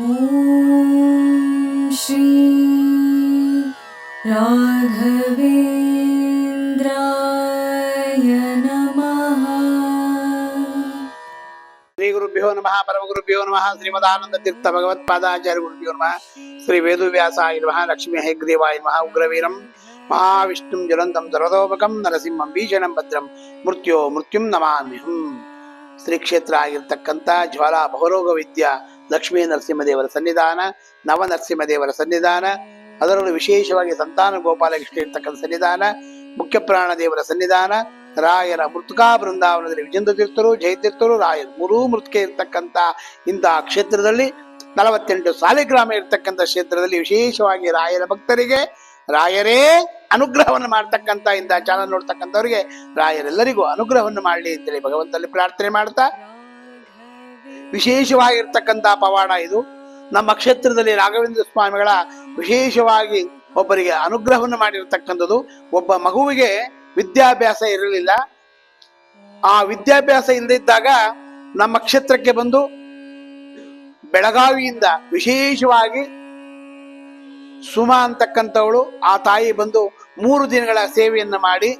ॐ श्री राघवेन्द्राय नमः ಶ್ರೀ ಗುರುಭ್ಯೋ ನಮಃ ಪರಮ ಗುರುಭ್ಯೋ ನಮಃ ಶ್ರೀಮದಾನಂದ ತೀರ್ಥ ಭಗವತ್ಪಾದಾಚಾರ್ಯ ಗುರುಭ್ಯೋ ನಮಃ ಶ್ರೀ ವೇದವ್ಯಾಸಾಯ ನಮಃ ಲಕ್ಷ್ಮೀ ಹೈಗ್ರೀವಾಯ ನಮಃ ಉಗ್ರವೀರಂ ಮಹಾವಿಷ್ಣುಂ ಜ್ವಲಂತಂ ಸರ್ವತೋಮಕಂ ನರಸಿಂಹಂ ಭೀಷಣಂ ಭದ್ರಂ ಮೃತ್ಯೋ ಮೃತ್ಯುಂ ನಮಾಮ್ಯಹಂ ಶ್ರೀ ಕ್ಷೇತ್ರ ಆಗಿರ್ತಕ್ಕಂಥ ಜ್ವಾಲಾ ಬಹುರೋಗ ವಿದ್ಯಾ ಲಕ್ಷ್ಮೀ ನರಸಿಂಹದೇವರ ಸನ್ನಿಧಾನ, ನವ ನರಸಿಂಹದೇವರ ಸನ್ನಿಧಾನ, ಅದರಲ್ಲೂ ವಿಶೇಷವಾಗಿ ಸಂತಾನ ಗೋಪಾಲಕೃಷ್ಣ ಇರ್ತಕ್ಕಂಥ ಸನ್ನಿಧಾನ, ಮುಖ್ಯ ಪ್ರಾಣ ದೇವರ ಸನ್ನಿಧಾನ, ರಾಯರ ಮೃತುಕಾ ಬೃಂದಾವನದಲ್ಲಿ ವಿಜೇಂದ್ರ ತೀರ್ಥರು ಜಯತೀರ್ಥರು ರಾಯರು ಮೂರೂ ಮೃತ್ಕೆ ಇರ್ತಕ್ಕಂಥ ಇಂತಹ ಕ್ಷೇತ್ರದಲ್ಲಿ ನಲವತ್ತೆಂಟು ಸಾಲಿಗ್ರಾಮ ಇರ್ತಕ್ಕಂಥ ಕ್ಷೇತ್ರದಲ್ಲಿ ವಿಶೇಷವಾಗಿ ರಾಯರ ಭಕ್ತರಿಗೆ ರಾಯರೇ ಅನುಗ್ರಹವನ್ನು ಮಾಡ್ತಕ್ಕಂಥ ಇಂತಹ ಚಾನಲ್ ನೋಡ್ತಕ್ಕಂಥವ್ರಿಗೆ ರಾಯರೆಲ್ಲರಿಗೂ ಅನುಗ್ರಹವನ್ನು ಮಾಡಲಿ ಅಂತೇಳಿ ಭಗವಂತಲ್ಲಿ ಪ್ರಾರ್ಥನೆ ಮಾಡ್ತಾ ವಿಶೇಷವಾಗಿರ್ತಕ್ಕಂಥ ಪವಾಡ ಇದು. ನಮ್ಮ ಕ್ಷೇತ್ರದಲ್ಲಿ ರಾಘವೇಂದ್ರ ಸ್ವಾಮಿಗಳ ವಿಶೇಷವಾಗಿ ಒಬ್ಬರಿಗೆ ಅನುಗ್ರಹವನ್ನು ಮಾಡಿರತಕ್ಕಂಥದ್ದು. ಒಬ್ಬ ಮಗುವಿಗೆ ವಿದ್ಯಾಭ್ಯಾಸ ಇರಲಿಲ್ಲ. ಆ ವಿದ್ಯಾಭ್ಯಾಸ ಇಲ್ಲದಿದ್ದಾಗ ನಮ್ಮ ಕ್ಷೇತ್ರಕ್ಕೆ ಬಂದು ಬೆಳಗಾವಿಯಿಂದ ವಿಶೇಷವಾಗಿ ಸುಮಾ ಅಂತಕ್ಕಂಥವಳು, ಆ ತಾಯಿ ಬಂದು ಮೂರು ದಿನಗಳ ಸೇವೆಯನ್ನು ಮಾಡಿ,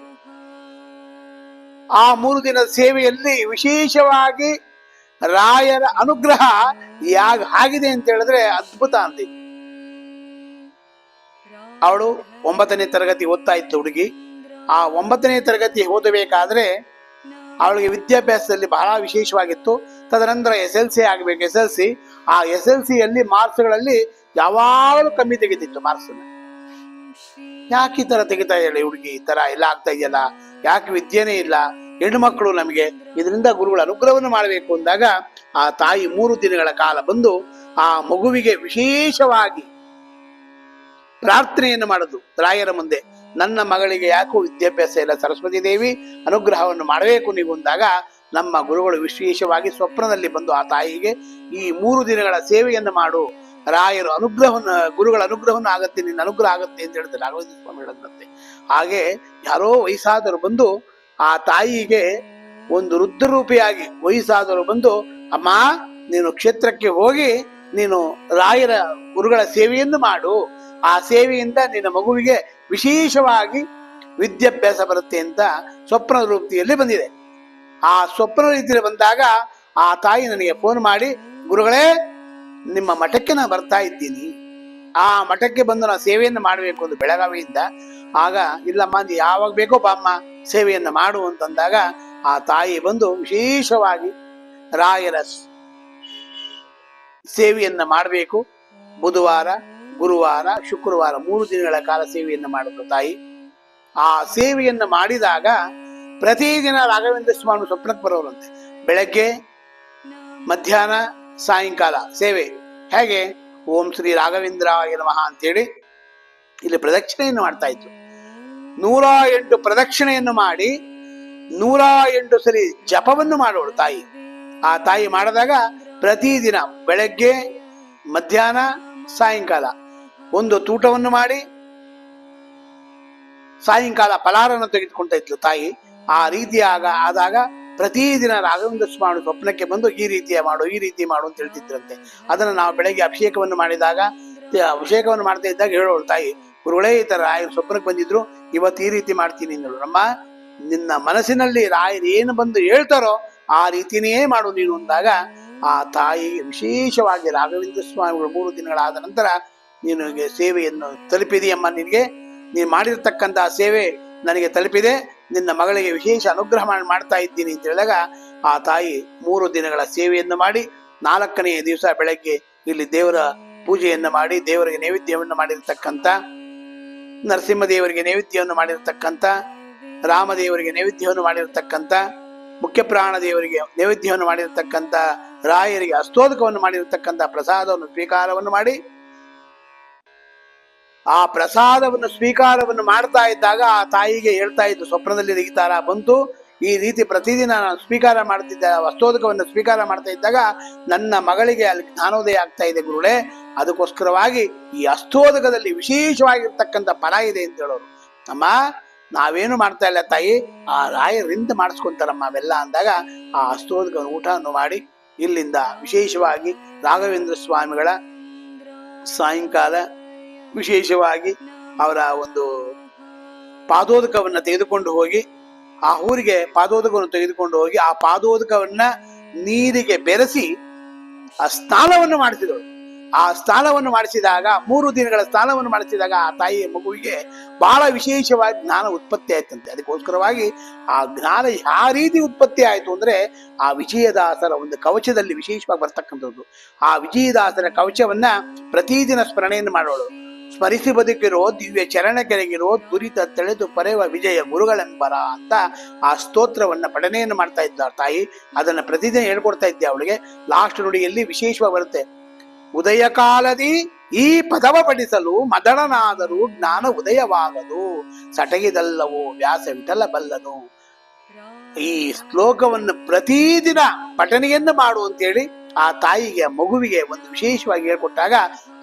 ಆ ಮೂರು ದಿನದ ಸೇವೆಯಲ್ಲಿ ವಿಶೇಷವಾಗಿ ರಾಯರ ಅನುಗ್ರಹ ಯಾಗ ಆಗಿದೆ ಅಂತ ಹೇಳಿದ್ರೆ ಅದ್ಭುತ ಅಂದಿ ಅವಳು ಒಂಬತ್ತನೇ ತರಗತಿ ಓದ್ತಾ ಇತ್ತು ಹುಡುಗಿ. ಆ ಒಂಬತ್ತನೇ ತರಗತಿ ಓದಬೇಕಾದ್ರೆ ಅವಳಿಗೆ ವಿದ್ಯಾಭ್ಯಾಸದಲ್ಲಿ ಬಹಳ ವಿಶೇಷವಾಗಿತ್ತು. ತದನಂತರ ಎಸ್ ಎಲ್ ಸಿ ಆಗಬೇಕು, ಎಸ್ ಎಲ್ ಸಿ. ಆ ಎಸ್ ಎಲ್ ಸಿಯಲ್ಲಿ ಮಾರ್ಕ್ಸ್ಗಳಲ್ಲಿ ಯಾವಾಗಲೂ ಕಮ್ಮಿ ತೆಗಿತಿತ್ತು ಮಾರ್ಕ್ಸ್. ಯಾಕೆ ಈ ತರ ತೆಗಿತಾ ಇದ್ದಾಳೆ ಹುಡುಗಿ? ಈ ತರ ಎಲ್ಲ ಆಗ್ತಾ ಇದೆಯಲ್ಲ? ಯಾಕೆ ವಿದ್ಯೆನೇ ಇಲ್ಲ? ಹೆಣ್ಣುಮಕ್ಕಳು ನಮಗೆ ಇದರಿಂದ ಗುರುಗಳ ಅನುಗ್ರಹವನ್ನು ಮಾಡಬೇಕು ಅಂದಾಗ ಆ ತಾಯಿ ಮೂರು ದಿನಗಳ ಕಾಲ ಬಂದು ಆ ಮಗುವಿಗೆ ವಿಶೇಷವಾಗಿ ಪ್ರಾರ್ಥನೆಯನ್ನು ಮಾಡೋದು. ರಾಯರ ಮುಂದೆ ನನ್ನ ಮಗಳಿಗೆ ಯಾಕೋ ವಿದ್ಯಾಭ್ಯಾಸ ಇಲ್ಲ, ಸರಸ್ವತಿ ದೇವಿ ಅನುಗ್ರಹವನ್ನು ಮಾಡಬೇಕು ನೀವು ಅಂದಾಗ ನಮ್ಮ ಗುರುಗಳು ವಿಶೇಷವಾಗಿ ಸ್ವಪ್ನದಲ್ಲಿ ಬಂದು ಆ ತಾಯಿಗೆ ಈ ಮೂರು ದಿನಗಳ ಸೇವೆಯನ್ನು ಮಾಡು. ರಾಯರು ಅನುಗ್ರಹವನ್ನು, ಗುರುಗಳ ಅನುಗ್ರಹವನ್ನು ಆಗತ್ತೆ, ನಿನ್ನ ಅನುಗ್ರಹ ಆಗತ್ತೆ ಅಂತ ಹೇಳಿದ್ರೆ ರಾಘವೇಂದ್ರ ಸ್ವಾಮಿ ಹಾಗೆ ಯಾರೋ ವಯಸ್ಸಾದರೂ ಬಂದು ಆ ತಾಯಿಗೆ ಒಂದು ರುದ್ರರೂಪಿಯಾಗಿ ವಯಸ್ಸಾದರು ಬಂದು, ಅಮ್ಮ, ನೀನು ಕ್ಷೇತ್ರಕ್ಕೆ ಹೋಗಿ ನೀನು ರಾಯರ ಗುರುಗಳ ಸೇವೆಯನ್ನು ಮಾಡು. ಆ ಸೇವೆಯಿಂದ ನಿನ್ನ ಮಗುವಿಗೆ ವಿಶೇಷವಾಗಿ ವಿದ್ಯಾಭ್ಯಾಸ ಬರುತ್ತೆ ಅಂತ ಸ್ವಪ್ನ ರೂಪದಲ್ಲಿ ಬಂದಿದೆ. ಆ ಸ್ವಪ್ನ ರೀತಿಯಲ್ಲಿ ಬಂದಾಗ ಆ ತಾಯಿ ನನಗೆ ಫೋನ್ ಮಾಡಿ, ಗುರುಗಳೇ, ನಿಮ್ಮ ಮಠಕ್ಕೆ ನಾನು ಬರ್ತಾ ಇದ್ದೀನಿ. ಆ ಮಠಕ್ಕೆ ಬಂದು ನಾನು ಸೇವೆಯನ್ನು ಮಾಡಬೇಕು ಒಂದು ಬೆಳಗಾವಿಯಿಂದ. ಆಗ, ಇಲ್ಲಮ್ಮ ಯಾವಾಗ ಬೇಕೋ ಬಾಮ್ಮ ಸೇವೆಯನ್ನು ಮಾಡು ಅಂತಂದಾಗ ಆ ತಾಯಿ ಬಂದು ವಿಶೇಷವಾಗಿ ರಾಯರ ಸೇವೆಯನ್ನು ಮಾಡಬೇಕು. ಬುಧವಾರ, ಗುರುವಾರ, ಶುಕ್ರವಾರ ಮೂರು ದಿನಗಳ ಕಾಲ ಸೇವೆಯನ್ನು ಮಾಡಿದ್ರು ತಾಯಿ. ಆ ಸೇವೆಯನ್ನು ಮಾಡಿದಾಗ ಪ್ರತಿದಿನ ರಾಘವೇಂದ್ರ ಸ್ವಾಮಿ ಸ್ವಪ್ನಕ್ಕೆ ಬರೋರಂತೆ. ಬೆಳಗ್ಗೆ, ಮಧ್ಯಾಹ್ನ, ಸಾಯಂಕಾಲ ಸೇವೆ. ಹೇಗೆ? ಓಂ ಶ್ರೀ ರಾಘವೇಂದ್ರ ನಮಃ ಅಂತೇಳಿ ಇಲ್ಲಿ ಪ್ರದಕ್ಷಿಣೆಯನ್ನು ಮಾಡ್ತಾ ಇದ್ರು. ನೂರ ಎಂಟು ಪ್ರದಕ್ಷಿಣೆಯನ್ನು ಮಾಡಿ ನೂರ ಎಂಟು ಸರಿ ಜಪವನ್ನು ಮಾಡೋಳು ತಾಯಿ. ಆ ತಾಯಿ ಮಾಡಿದಾಗ ಪ್ರತಿದಿನ ಬೆಳಗ್ಗೆ, ಮಧ್ಯಾಹ್ನ, ಸಾಯಂಕಾಲ ಒಂದು ತೂಟವನ್ನು ಮಾಡಿ, ಸಾಯಂಕಾಲ ಫಲಾರನ್ನು ತೆಗೆದುಕೊಂತ ಇದ್ಲು ತಾಯಿ. ಆ ರೀತಿಯಾಗ ಆದಾಗ ಪ್ರತಿದಿನ ರಾಘವೇಂದ್ರ ಸ್ವಾಮಿ ಸ್ವಪ್ನಕ್ಕೆ ಬಂದು ಈ ರೀತಿಯ ಮಾಡು, ಈ ರೀತಿ ಮಾಡು ಅಂತ ಹೇಳ್ತಿದ್ರಂತೆ. ಅದನ್ನು ನಾವು ಬೆಳಗ್ಗೆ ಅಭಿಷೇಕವನ್ನು ಮಾಡಿದಾಗ, ಅಭಿಷೇಕವನ್ನು ಮಾಡ್ತಾ ಇದ್ದಾಗ ಹೇಳೋಳು ತಾಯಿ ಗುರುಗಳೇ ಈ ತರ ರಾಯರು ಸ್ವಪ್ನಕ್ಕೆ ಬಂದಿದ್ರು, ಇವತ್ತು ಈ ರೀತಿ ಮಾಡ್ತೀನಿ ಅಂದಳು ನಮ್ಮ ನಿನ್ನ ಮನಸ್ಸಿನಲ್ಲಿ ರಾಯರು ಏನು ಬಂದು ಹೇಳ್ತಾರೋ ಆ ರೀತಿನೇ ಮಾಡು ನೀನು ಅಂದಾಗ, ಆ ತಾಯಿ ವಿಶೇಷವಾಗಿ ರಾಘವೇಂದ್ರ ಸ್ವಾಮಿಗಳು ಮೂರು ದಿನಗಳಾದ ನಂತರ ನಿನಗೆ ಸೇವೆಯನ್ನು ತಲುಪಿದೆಯಮ್ಮ ನಿನಗೆ. ನೀನು ಮಾಡಿರ್ತಕ್ಕಂಥ ಸೇವೆ ನನಗೆ ತಲುಪಿದೆ. ನಿನ್ನ ಮಗಳಿಗೆ ವಿಶೇಷ ಅನುಗ್ರಹ ಮಾಡಿ, ಮಾಡ್ತಾ ಇದ್ದೀನಿ ಅಂತ ಹೇಳಿದಾಗ, ಆ ತಾಯಿ ಮೂರು ದಿನಗಳ ಸೇವೆಯನ್ನು ಮಾಡಿ, ನಾಲ್ಕನೆಯ ದಿವಸ ಬೆಳಗ್ಗೆ ಇಲ್ಲಿ ದೇವರ ಪೂಜೆಯನ್ನು ಮಾಡಿ, ದೇವರಿಗೆ ನೈವೇದ್ಯವನ್ನು ಮಾಡಿರ್ತಕ್ಕಂಥ ನರಸಿಂಹದೇವರಿಗೆ ನೈವೇದ್ಯವನ್ನು ಮಾಡಿರತಕ್ಕಂಥ, ರಾಮದೇವರಿಗೆ ನೈವೇದ್ಯವನ್ನು ಮಾಡಿರತಕ್ಕಂಥ, ಮುಖ್ಯ ಪ್ರಾಣ ದೇವರಿಗೆ ನೈವೇದ್ಯವನ್ನು ಮಾಡಿರತಕ್ಕಂಥ, ರಾಯರಿಗೆ ಅಸ್ತೋದಕವನ್ನು ಮಾಡಿರತಕ್ಕಂಥ ಪ್ರಸಾದವನ್ನು, ಸ್ವೀಕಾರವನ್ನು ಮಾಡಿ, ಆ ಪ್ರಸಾದವನ್ನು, ಸ್ವೀಕಾರವನ್ನು ಮಾಡ್ತಾ ಇದ್ದಾಗ ಆ ತಾಯಿಗೆ ಹೇಳ್ತಾ ಇದ್ದು, ಸ್ವಪ್ನದಲ್ಲಿ ತಾರ ಬಂತು ಈ ರೀತಿ ಪ್ರತಿದಿನ ನಾನು ಸ್ವೀಕಾರ ಮಾಡ್ತಿದ್ದ ವಸ್ತೋದಕವನ್ನು ಸ್ವೀಕಾರ ಮಾಡ್ತಾ ಇದ್ದಾಗ ನನ್ನ ಮಗಳಿಗೆ ಅಲ್ಲಿ ಜ್ಞಾನೋದಯ ಆಗ್ತಾ ಇದೆ ಗುರುಳೆ ಅದಕ್ಕೋಸ್ಕರವಾಗಿ ಈ ಅಸ್ತೋದಕದಲ್ಲಿ ವಿಶೇಷವಾಗಿರ್ತಕ್ಕಂಥ ಫಲ ಇದೆ ಅಂತ ಹೇಳೋರು. ಅಮ್ಮ, ನಾವೇನು ಮಾಡ್ತಾ ಇಲ್ಲ ತಾಯಿ? ಆ ರಾಯರಿಂದ ಮಾಡಿಸ್ಕೊಂತಾರಮ್ಮ ಅವೆಲ್ಲ ಅಂದಾಗ ಆ ಅಸ್ತೋದಕ ಊಟವನ್ನು ಮಾಡಿ ಇಲ್ಲಿಂದ ವಿಶೇಷವಾಗಿ ರಾಘವೇಂದ್ರ ಸ್ವಾಮಿಗಳ ಸಾಯಂಕಾಲ ವಿಶೇಷವಾಗಿ ಅವರ ಒಂದು ಪಾದೋದಕವನ್ನು ತೆಗೆದುಕೊಂಡು ಹೋಗಿ ಆ ಊರಿಗೆ ಪಾದೋದಕವನ್ನು ತೆಗೆದುಕೊಂಡು ಹೋಗಿ ಆ ಪಾದೋದಕವನ್ನ ನೀರಿಗೆ ಬೆರೆಸಿ ಆ ಸ್ನಾನವನ್ನು ಮಾಡಿಸಿದಳು ಆ ಸ್ನಾನವನ್ನು ಮಾಡಿಸಿದಾಗ, ಮೂರು ದಿನಗಳ ಸ್ನಾನವನ್ನು ಮಾಡಿಸಿದಾಗ ಆ ತಾಯಿಯ ಮಗುವಿಗೆ ಬಹಳ ವಿಶೇಷವಾಗಿ ಜ್ಞಾನ ಉತ್ಪತ್ತಿ ಆಯ್ತಂತೆ. ಅದಕ್ಕೋಸ್ಕರವಾಗಿ ಆ ಜ್ಞಾನ ಯಾವ ರೀತಿ ಉತ್ಪತ್ತಿ ಆಯಿತು ಅಂದ್ರೆ ಆ ವಿಜಯದಾಸರ ಒಂದು ಕವಚದಲ್ಲಿ ವಿಶೇಷವಾಗಿ ಬರ್ತಕ್ಕಂಥದ್ದು. ಆ ವಿಜಯದಾಸರ ಕವಚವನ್ನ ಪ್ರತಿದಿನ ಸ್ಮರಣೆಯನ್ನು ಮಾಡೋಳು ಸ್ಮರಿಸಿ ಬದುಕಿರೋ, ದಿವ್ಯ ಚರಣ ಕೆಳಗಿರೋ, ದುರಿತ ತಳೆದು ಪರೆಯುವ ವಿಜಯ ಗುರುಗಳೆಂಬರ ಅಂತ ಆ ಸ್ತೋತ್ರವನ್ನ ಪಠನೆಯನ್ನು ಮಾಡ್ತಾ ಇದ್ದ ತಾಯಿ. ಅದನ್ನ ಪ್ರತಿದಿನ ಹೇಳ್ಕೊಡ್ತಾ ಇದ್ದೆ ಅವಳಿಗೆ. ಲಾಸ್ಟ್ ನುಡಿಯಲ್ಲಿ ವಿಶೇಷವಾಗಿ ಬರುತ್ತೆ. ಉದಯ ಕಾಲದಿ ಈ ಪದವ ಪಡಿಸಲು ಮದಳನಾದರೂ ಜ್ಞಾನ ಉದಯವಾಗದು. ಸಟಗಿದಲ್ಲವೋ ವ್ಯಾಸ ವಿಠಲ ಬಲ್ಲನು. ಈ ಶ್ಲೋಕವನ್ನು ಪ್ರತಿದಿನ ಪಠನೆಯನ್ನು ಮಾಡು ಅಂತೇಳಿ ಆ ತಾಯಿಗೆ, ಮಗುವಿಗೆ ಒಂದು ವಿಶೇಷವಾಗಿ ಹೇಳ್ಕೊಟ್ಟಾಗ,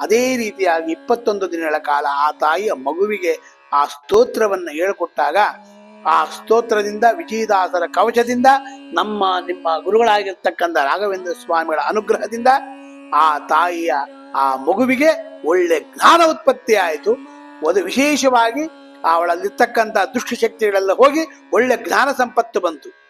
ಅದೇ ರೀತಿಯಾಗಿ ಇಪ್ಪತ್ತೊಂದು ದಿನಗಳ ಕಾಲ ಆ ತಾಯಿಯ ಮಗುವಿಗೆ ಆ ಸ್ತೋತ್ರವನ್ನು ಹೇಳ್ಕೊಟ್ಟಾಗ, ಆ ಸ್ತೋತ್ರದಿಂದ, ವಿಜಯದಾಸರ ಕವಚದಿಂದ, ನಮ್ಮ, ನಿಮ್ಮ ಗುರುಗಳಾಗಿರ್ತಕ್ಕಂಥ ರಾಘವೇಂದ್ರ ಸ್ವಾಮಿಗಳ ಅನುಗ್ರಹದಿಂದ ಆ ತಾಯಿಯ ಆ ಮಗುವಿಗೆ ಒಳ್ಳೆ ಜ್ಞಾನ ಉತ್ಪತ್ತಿ ಆಯಿತು. ಅದು ವಿಶೇಷವಾಗಿ ಅವಳಲ್ಲಿರ್ತಕ್ಕಂಥ ದುಷ್ಟಶಕ್ತಿಗಳೆಲ್ಲ ಹೋಗಿ ಒಳ್ಳೆ ಜ್ಞಾನ ಸಂಪತ್ತು ಬಂತು.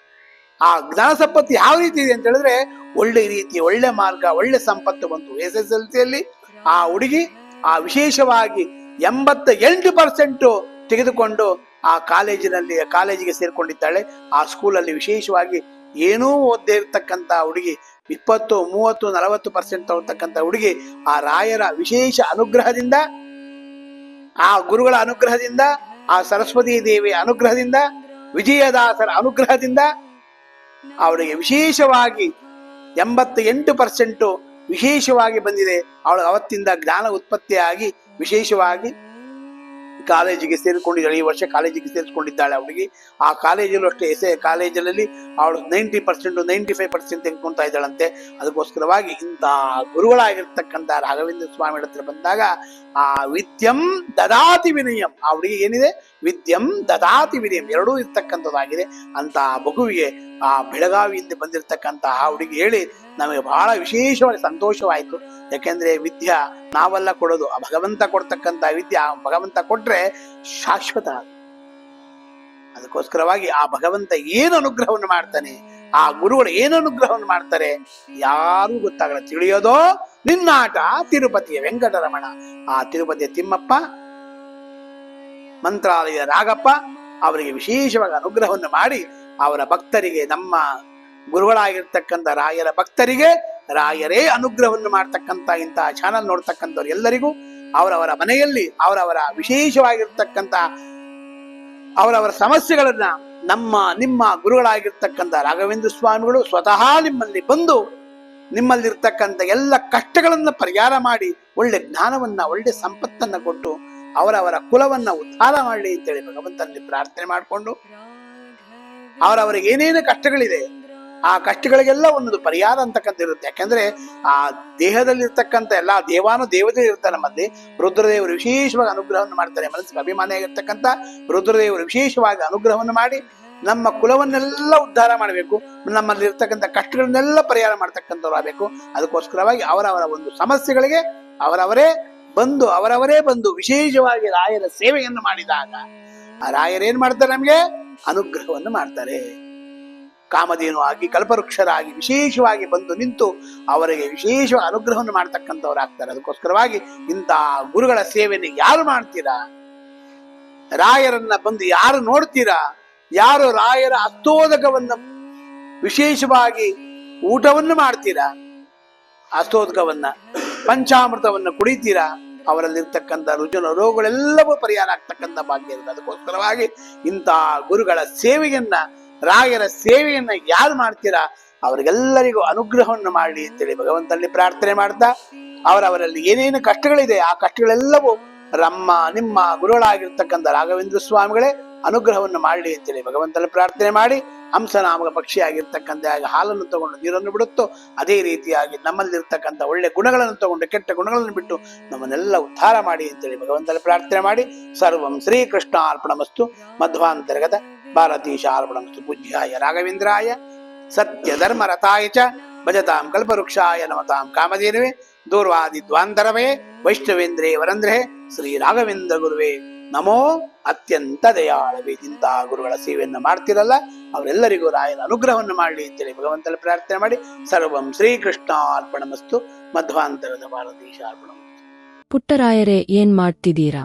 ಆ ಜ್ಞಾನ ಸಂಪತ್ತು ಯಾವ ರೀತಿ ಇದೆ ಅಂತ ಹೇಳಿದ್ರೆ ಒಳ್ಳೆ ರೀತಿ, ಒಳ್ಳೆ ಮಾರ್ಗ, ಒಳ್ಳೆ ಸಂಪತ್ತು ಬಂತು. ಎಸ್ ಎಸ್ ಎಲ್ ಸಿಯಲ್ಲಿ ಆ ಹುಡುಗಿ ಆ ವಿಶೇಷವಾಗಿ ಎಂಬತ್ತ ಎಂಟು ಪರ್ಸೆಂಟ್ ತೆಗೆದುಕೊಂಡು ಆ ಕಾಲೇಜಿನಲ್ಲಿ, ಕಾಲೇಜಿಗೆ ಸೇರ್ಕೊಂಡಿದ್ದಾಳೆ. ಆ ಸ್ಕೂಲಲ್ಲಿ ವಿಶೇಷವಾಗಿ ಏನೂ ಓದ್ದೇ ಇರತಕ್ಕಂತ ಹುಡುಗಿ, ಇಪ್ಪತ್ತು, ಮೂವತ್ತು, ನಲವತ್ತು ಪರ್ಸೆಂಟ್ ತಗೊಳ್ತಕ್ಕಂಥ ಹುಡುಗಿ ಆ ರಾಯರ ವಿಶೇಷ ಅನುಗ್ರಹದಿಂದ, ಆ ಗುರುಗಳ ಅನುಗ್ರಹದಿಂದ, ಆ ಸರಸ್ವತಿ ದೇವಿಯ ಅನುಗ್ರಹದಿಂದ, ವಿಜಯದಾಸರ ಅನುಗ್ರಹದಿಂದ ಅವರಿಗೆ ವಿಶೇಷವಾಗಿ ಎಂಬತ್ತ ಎಂಟು ಪರ್ಸೆಂಟು ವಿಶೇಷವಾಗಿ ಬಂದಿದೆ. ಅವಳು ಅವತ್ತಿಂದ ಜ್ಞಾನ ಉತ್ಪತ್ತಿಯಾಗಿ ವಿಶೇಷವಾಗಿ ಕಾಲೇಜಿಗೆ ಸೇರಿಕೊಂಡಿದ್ದಾಳೆ. ಈ ವರ್ಷ ಕಾಲೇಜಿಗೆ ಸೇರಿಸ್ಕೊಂಡಿದ್ದಾಳೆ ಅವಳಿಗೆ. ಆ ಕಾಲೇಜಲ್ಲೂ ಅಷ್ಟೇ ಎಸ್ ಕಾಲೇಜಲ್ಲಿ ಅವಳು ninety percent, ninety five percent ತೆಗೆದುಕೊಳ್ತಾ ಇದ್ದಾಳಂತೆ. ಅದಕ್ಕೋಸ್ಕರವಾಗಿ ಇಂಥ ಗುರುಗಳಾಗಿರ್ತಕ್ಕಂಥ ರಾಘವೇಂದ್ರ ಸ್ವಾಮಿ ಹತ್ರ ಬಂದಾಗ ಆ ವಿದ್ಯಂ ದದಾತಿ ವಿನಯಂ. ಅವಳಿಗೆ ಏನಿದೆ? ವಿದ್ಯಂ ದದಾತಿ ವಿದ್ಯಂ ಎರಡೂ ಇರ್ತಕ್ಕಂಥದ್ದಾಗಿದೆ. ಅಂತ ಆ ಮಗುವಿಗೆ ಆ ಬೆಳಗಾವಿಯಿಂದ ಬಂದಿರತಕ್ಕಂಥ ಆ ಹುಡುಗಿ ಹೇಳಿ ನಮಗೆ ಬಹಳ ವಿಶೇಷವಾಗಿ ಸಂತೋಷವಾಯಿತು. ಯಾಕೆಂದ್ರೆ ವಿದ್ಯಾ ನಾವೆಲ್ಲ ಕೊಡೋದು, ಆ ಭಗವಂತ ಕೊಡ್ತಕ್ಕಂತ ವಿದ್ಯೆ ಆ ಭಗವಂತ ಕೊಟ್ರೆ ಶಾಶ್ವತ ಅದಕ್ಕೋಸ್ಕರವಾಗಿ ಆ ಭಗವಂತ ಏನು ಅನುಗ್ರಹವನ್ನು ಮಾಡ್ತಾನೆ, ಆ ಗುರುಗಳು ಏನು ಅನುಗ್ರಹವನ್ನು ಮಾಡ್ತಾರೆ, ಯಾರು ಗೊತ್ತಾಗಲ್ಲ. ತಿಳಿಯೋದೋ ನಿನ್ನಾಟ ತಿರುಪತಿಯ ವೆಂಕಟರಮಣ. ಆ ತಿರುಪತಿಯ ತಿಮ್ಮಪ್ಪ ಮಂತ್ರಾಲಯ ರಾಗಪ್ಪ ಅವರಿಗೆ ವಿಶೇಷವಾಗಿ ಅನುಗ್ರಹವನ್ನು ಮಾಡಿ ಅವರ ಭಕ್ತರಿಗೆ, ನಮ್ಮ ಗುರುಗಳಾಗಿರ್ತಕ್ಕಂಥ ರಾಯರ ಭಕ್ತರಿಗೆ ರಾಯರೇ ಅನುಗ್ರಹವನ್ನು ಮಾಡ್ತಕ್ಕಂಥ ಇಂತಹ ಚಾನಲ್ ನೋಡ್ತಕ್ಕಂಥವ್ರು ಎಲ್ಲರಿಗೂ, ಅವರವರ ಮನೆಯಲ್ಲಿ, ಅವರವರ ವಿಶೇಷವಾಗಿರ್ತಕ್ಕಂಥ, ಅವರವರ ಸಮಸ್ಯೆಗಳನ್ನ ನಮ್ಮ, ನಿಮ್ಮ ಗುರುಗಳಾಗಿರ್ತಕ್ಕಂಥ ರಾಘವೇಂದ್ರ ಸ್ವಾಮಿಗಳು ಸ್ವತಃ ನಿಮ್ಮಲ್ಲಿ ಬಂದು ನಿಮ್ಮಲ್ಲಿರ್ತಕ್ಕಂಥ ಎಲ್ಲ ಕಷ್ಟಗಳನ್ನು ಪರಿಹಾರ ಮಾಡಿ ಒಳ್ಳೆ ಜ್ಞಾನವನ್ನ, ಒಳ್ಳೆ ಸಂಪತ್ತನ್ನ ಕೊಟ್ಟು ಅವರವರ ಕುಲವನ್ನ ಉದ್ಧಾರ ಮಾಡಲಿ ಅಂತೇಳಿ ಭಗವಂತನಲ್ಲಿ ಪ್ರಾರ್ಥನೆ ಮಾಡಿಕೊಂಡು ಅವರವರಿಗೆ ಏನೇನು ಕಷ್ಟಗಳಿದೆ, ಆ ಕಷ್ಟಗಳಿಗೆಲ್ಲ ಒಂದೊಂದು ಪರಿಹಾರ ಅಂತಕ್ಕಂಥ ಇರುತ್ತೆ ಯಾಕಂದ್ರೆ ಆ ದೇಹದಲ್ಲಿರ್ತಕ್ಕಂಥ ಎಲ್ಲ ದೇವಾನು ದೇವತೆ ಇರ್ತಾರೆ ನಮ್ಮಲ್ಲಿ. ರುದ್ರದೇವರು ವಿಶೇಷವಾಗಿ ಅನುಗ್ರಹವನ್ನು ಮಾಡ್ತಾರೆ. ಮನಸ್ಸಿಗೆ ಅಭಿಮಾನಿಯಾಗಿರ್ತಕ್ಕಂಥ ರುದ್ರದೇವರು ವಿಶೇಷವಾಗಿ ಅನುಗ್ರಹವನ್ನು ಮಾಡಿ ನಮ್ಮ ಕುಲವನ್ನೆಲ್ಲ ಉದ್ಧಾರ ಮಾಡಬೇಕು. ನಮ್ಮಲ್ಲಿ ಇರ್ತಕ್ಕಂಥ ಕಷ್ಟಗಳನ್ನೆಲ್ಲ ಪರಿಹಾರ ಮಾಡ್ತಕ್ಕಂಥವ್ರು ಆಗಬೇಕು. ಅದಕ್ಕೋಸ್ಕರವಾಗಿ ಅವರವರ ಒಂದು ಸಮಸ್ಯೆಗಳಿಗೆ ಅವರವರೇ ಬಂದು, ಅವರವರೇ ಬಂದು ವಿಶೇಷವಾಗಿ ರಾಯರ ಸೇವೆಯನ್ನು ಮಾಡಿದಾಗ, ಆ ರಾಯರೇನ್ ಮಾಡ್ತಾರೆ ನಮ್ಗೆ? ಅನುಗ್ರಹವನ್ನು ಮಾಡ್ತಾರೆ. ಕಾಮಧೇನು ಆಗಿ, ಕಲ್ಪವೃಕ್ಷರಾಗಿ ವಿಶೇಷವಾಗಿ ಬಂದು ನಿಂತು ಅವರಿಗೆ ವಿಶೇಷ ಅನುಗ್ರಹವನ್ನು ಮಾಡ್ತಕ್ಕಂಥವ್ರು ಆಗ್ತಾರೆ ಅದಕ್ಕೋಸ್ಕರವಾಗಿ ಇಂಥ ಗುರುಗಳ ಸೇವೆಯನ್ನು ಯಾರು ಮಾಡ್ತೀರಾ? ರಾಯರನ್ನ ಬಂದು ಯಾರು ನೋಡ್ತೀರಾ? ಯಾರು ರಾಯರ ಅಸ್ತೋದಕವನ್ನು ವಿಶೇಷವಾಗಿ ಊಟವನ್ನು ಮಾಡ್ತೀರಾ? ಅಸ್ತೋದಕವನ್ನ ಪಂಚಾಮೃತವನ್ನು ಕುಡಿತೀರಾ? ಅವರಲ್ಲಿರ್ತಕ್ಕಂಥ ರುಜುನ ರೋಗಗಳೆಲ್ಲವೂ ಪರಿಹಾರ ಆಗ್ತಕ್ಕಂಥ ಭಾಗ್ಯ ಇರುತ್ತೆ. ಅದಕ್ಕೋಸ್ಕರವಾಗಿ ಇಂಥ ಗುರುಗಳ ಸೇವೆಯನ್ನ, ರಾಯರ ಸೇವೆಯನ್ನ ಯಾರು ಮಾಡ್ತೀರಾ, ಅವರಿಗೆಲ್ಲರಿಗೂ ಅನುಗ್ರಹವನ್ನು ಮಾಡಲಿ ಅಂತೇಳಿ ಭಗವಂತನಲ್ಲಿ ಪ್ರಾರ್ಥನೆ ಮಾಡ್ತಾ ಅವರವರಲ್ಲಿ ಏನೇನು ಕಷ್ಟಗಳಿದೆ, ಆ ಕಷ್ಟಗಳೆಲ್ಲವೂ ರಮ್ಮ, ನಿಮ್ಮ ಗುರುಗಳಾಗಿರ್ತಕ್ಕಂಥ ರಾಘವೇಂದ್ರ ಸ್ವಾಮಿಗಳೇ ಅನುಗ್ರಹವನ್ನು ಮಾಡಲಿ ಅಂತೇಳಿ ಭಗವಂತನಲ್ಲಿ ಪ್ರಾರ್ಥನೆ ಮಾಡಿ ಹಂಸನಾಮಕ ಪಕ್ಷಿಯಾಗಿರ್ತಕ್ಕಂಥ ಹಾಲನ್ನು ತಗೊಂಡು ನೀರನ್ನು ಬಿಡುತ್ತೋ, ಅದೇ ರೀತಿಯಾಗಿ ನಮ್ಮಲ್ಲಿರ್ತಕ್ಕಂಥ ಒಳ್ಳೆ ಗುಣಗಳನ್ನು ತಗೊಂಡು ಕೆಟ್ಟ ಗುಣಗಳನ್ನು ಬಿಟ್ಟು ನಮ್ಮನ್ನೆಲ್ಲ ಉದ್ಧಾರ ಮಾಡಿ ಅಂತೇಳಿ ಭಗವಂತನ ಪ್ರಾರ್ಥನೆ ಮಾಡಿ. ಸರ್ವಂ ಶ್ರೀಕೃಷ್ಣ ಅರ್ಪಣಮಸ್ತು ಮಧ್ವಾಂತರ್ಗತ ಭಾರತೀಶ ಅರ್ಪಣಮಸ್ತು ಪೂಜ್ಯಾಯ ರಾಘವೇಂದ್ರಾಯ. ಸತ್ಯ ಧರ್ಮ ರಥಾಯ ಚ. ಭಜತಾಂ ಕಲ್ಪವೃಕ್ಷಾಯ ನಮತಾಂ ಕಾಮಧೇನುವೆ. ದೂರ್ವಾದಿ ದ್ವಾಂತರವೇ ವೈಷ್ಣವೇಂದ್ರೇ ವರಂದ್ರೆ. ಶ್ರೀ ರಾಘವೇಂದ್ರ ಗುರುವೇ. ನಮೋ ಅತ್ಯಂತ ದಯಾಳವಿ, ಇಂತಹ ಗುರುಗಳ ಸೇವೆಯನ್ನು ಮಾಡ್ತಿರಲ್ಲ, ಅವರೆಲ್ಲರಿಗೂ ರಾಯನ ಅನುಗ್ರಹವನ್ನು ಮಾಡಲಿ ಅಂತೇಳಿ ಭಗವಂತನ ಪ್ರಾರ್ಥನೆ ಮಾಡಿ ಸರ್ವಂ ಶ್ರೀಕೃಷ್ಣ ಅರ್ಪಣಮಸ್ತು ಮಧ್ವಾಂತರದ ಭಾರತೀಶ ಅರ್ಪಣ ಪುಟ್ಟರಾಯರೇ, ಏನ್ ಮಾಡ್ತಿದ್ದೀರಾ?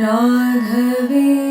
राघवे